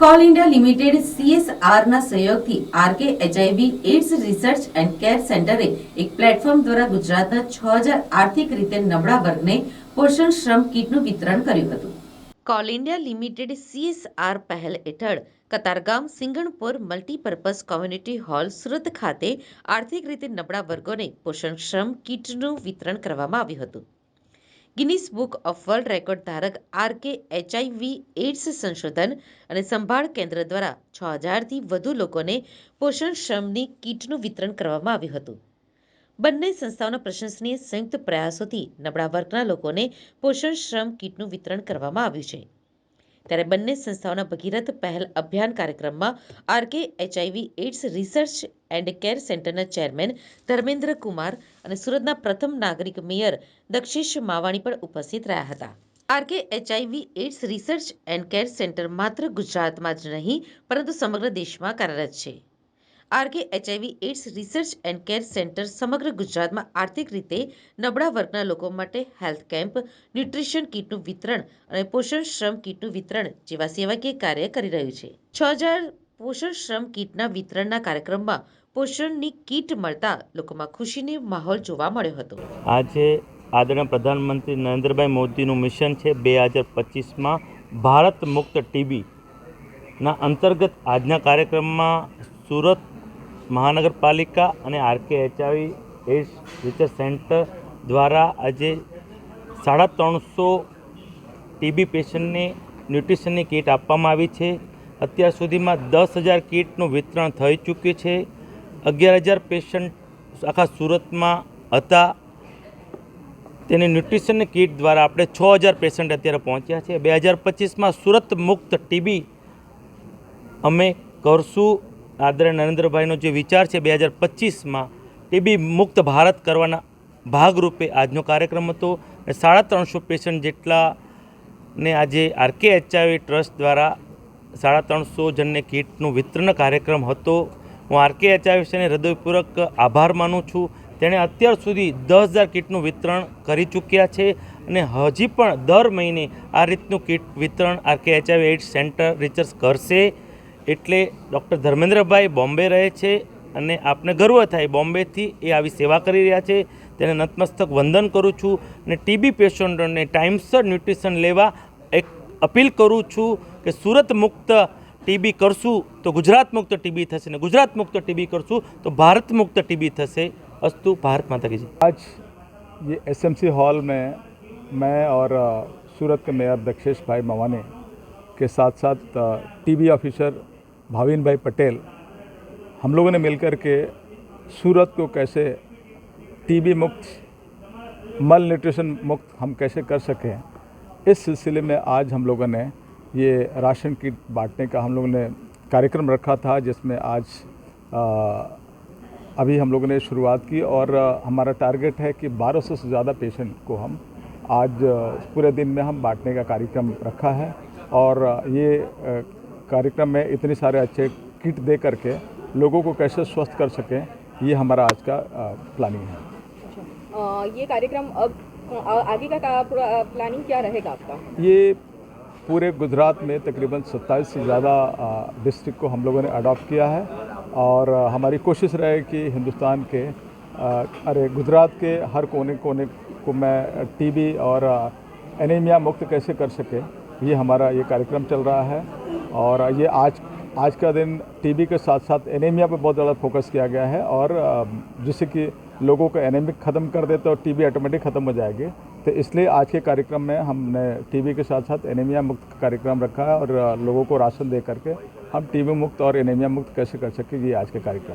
Call India limited સીએસઆરના સહયોગથી RK, HIV AIDS research and care સેન્ટરે એક પ્લેટફોર્મ દ્વારા ગુજરાતના છ હજાર આર્થિક રીતે નબળા વર્ગને પોષણ શ્રમ કીટનું વિતરણ કર્યું હતું. કોલ ઇન્ડિયા લિમિટેડ સીએસઆર પહેલ હેઠળ Katargam Singanpur multipurpose community hall Surat ખાતે આર્થિક રીતે નબળા વર્ગોને પોષણ શ્રમ કીટનું વિતરણ કરવામાં આવ્યું હતું. Guinness book of world record ધારક આર કે એચઆઈવી એઇડ્સ સંશોધન અને સંભાળ કેન્દ્ર દ્વારા છ હજારથી વધુ લોકોને પોષણ શ્રમની કીટનું વિતરણ કરવામાં આવ્યું હતું. બંને સંસ્થાઓના પ્રશંસનીય સંયુક્ત પ્રયાસોથી નબળા વર્ગના લોકોને પોષણ શ્રમ કીટનું વિતરણ કરવામાં આવ્યું છે. ત્યારે બંને સંસ્થાઓના ભગીરથ પહેલ અભિયાન કાર્યક્રમમાં RK, HIV, AIDS research and care સેન્ટરના ચેરમેન ધર્મેન્દ્ર કુમાર અને સુરતના પ્રથમ નાગરિક મેયર દક્ષિશ માવાણી પણ ઉપસ્થિત રહ્યા હતા. RK, HIV, AIDS research and care centre માત્ર ગુજરાતમાં જ નહીં, પરંતુ સમગ્ર દેશમાં કાર્યરત છે. RK HIV, AIDS research and care centre સમગ્ર ગુજરાતમાં આર્થિક રીતે નબળા વર્ગના લોકો માટે હેલ્થ કેમ્પ, ન્યુટ્રિશન કીટનું વિતરણ અને પોષણ શ્રમ કીટનું વિતરણ જેવા સેવાકીય કાર્ય કરી રહ્યું છે. છ હજાર પોષણ શ્રમ કીટના વિતરણના કાર્યક્રમમાં પોષણની કીટ મળતા લોકોમાં ખુશીનો માહોલ જોવા મળ્યો હતો. આજે આદરણીય પ્રધાનમંત્રી નરેન્દ્રભાઈ મોદીનું મિશન છે બે હજાર પચીસમાં ભારત મુક્ત ટીબીના અંતર્ગત આજના કાર્યક્રમમાં સુરત મહાનગરપાલિકા અને RK HI AIDS research centre દ્વારા આજે સાડા ત્રણસો ટીબી પેશન્ટને ન્યુટ્રિશનની કીટ આપવામાં આવી છે. અત્યાર સુધીમાં દસ હજાર કીટનું વિતરણ થઈ ચૂક્યું છે. અગિયાર હજાર પેશન્ટ આખા સુરતમાં હતા. તેની ન્યુટ્રિશનની કીટ દ્વારા આપણે છ હજાર પેશન્ટ અત્યારે પહોંચ્યા છે. બે હજાર પચીસમાં સુરત મુક્ત ટીબી અમે કરશું. આદરણીય નરેન્દ્રભાઈનો જે વિચાર છે બે હજાર પચીસમાં ટીબી મુક્ત ભારત કરવાના ભાગરૂપે આજનો કાર્યક્રમ હતો. અને સાડા ત્રણસો પેશન્ટ જેટલા ને આજે આરકે એચઆઈવી ટ્રસ્ટ દ્વારા સાડા ત્રણસો જણને કીટનું વિતરણ કાર્યક્રમ હતો. હું આરકે એચઆઈવીને હૃદયપૂર્વક આભાર માનું છું. તેણે અત્યાર સુધી દસ હજાર કીટનું વિતરણ કરી ચૂક્યા છે અને હજી પણ દર મહિને આ રીતનું કીટ વિતરણ RK HIV AIDS centre research કરશે. એટલે ડૉક્ટર ધર્મેન્દ્રભાઈ બોમ્બે રહે છે અને આપને ગર્વ થાય બોમ્બેથી એ આવી સેવા કરી રહ્યા છે તેને નતમસ્તક વંદન કરું છું અને ટીબી પેશન્ટોને ટાઈમસર ન્યુટ્રિશન લેવા એક અપીલ કરું છું કે સુરત મુક્ત ટીબી કરશું તો ગુજરાત મુક્ત ટીબી થશે ને ગુજરાત મુક્ત ટીબી કરશું તો ભારત મુક્ત ટીબી થશે અસ્તુ ભારત માતા કી જય आज ये एसएमसी हॉल में मैं और अ, सूरत के मेयर दक्षेश भाई मवाने के साथ साथ टीबी ऑफिसर भाविन भाई पटेल हम लोगों ने मिलकर के सूरत को कैसे टीबी मुक्त मल न्यूट्रिशन मुक्त हम कैसे कर सकें इस सिलसिले में आज हम लोगों ने ये राशन किट बांटने का हम लोगों ने कार्यक्रम रखा था जिसमें आज अ, अभी हम लोगों ने शुरुआत की और हमारा टारगेट है कि 1200 से ज़्यादा पेशेंट को हम आज पूरे दिन में हम बांटने का कार्यक्रम रखा है और ये कार्यक्रम में इतने सारे अच्छे किट दे करके लोगों को कैसे स्वस्थ कर सकें ये हमारा आज का प्लानिंग है। अ, ये कार्यक्रम अब आगे का का- प्लानिंग क्या रहेगा आपका? ये पूरे गुजरात में तकरीबन 27 से ज़्यादा डिस्ट्रिक्ट को हम लोगों ने अडॉप्ट किया है और हमारी कोशिश रहे कि हिंदुस्तान के अ, अरे गुजरात के हर कोने कोने को मैं टीबी और एनीमिया मुक्त कैसे कर सके ये हमारा ये कार्यक्रम चल रहा है। और ये आज आज का दिन टीबी के साथ साथ एनीमिया पर बहुत ज़्यादा फोकस किया गया है और जिससे कि लोगों को एनेमिक ख़त्म कर दे तो टीबी ऑटोमेटिक ख़त्म हो जाएगी। तो इसलिए आज के कार्यक्रम में हमने टीबी के साथ साथ एनीमिया मुक्त कार्यक्रम रखा है और लोगों को राशन दे करके हम टीबी मुक्त और एनीमिया मुक्त कैसे कर सकें ये आज के कार्यक्रम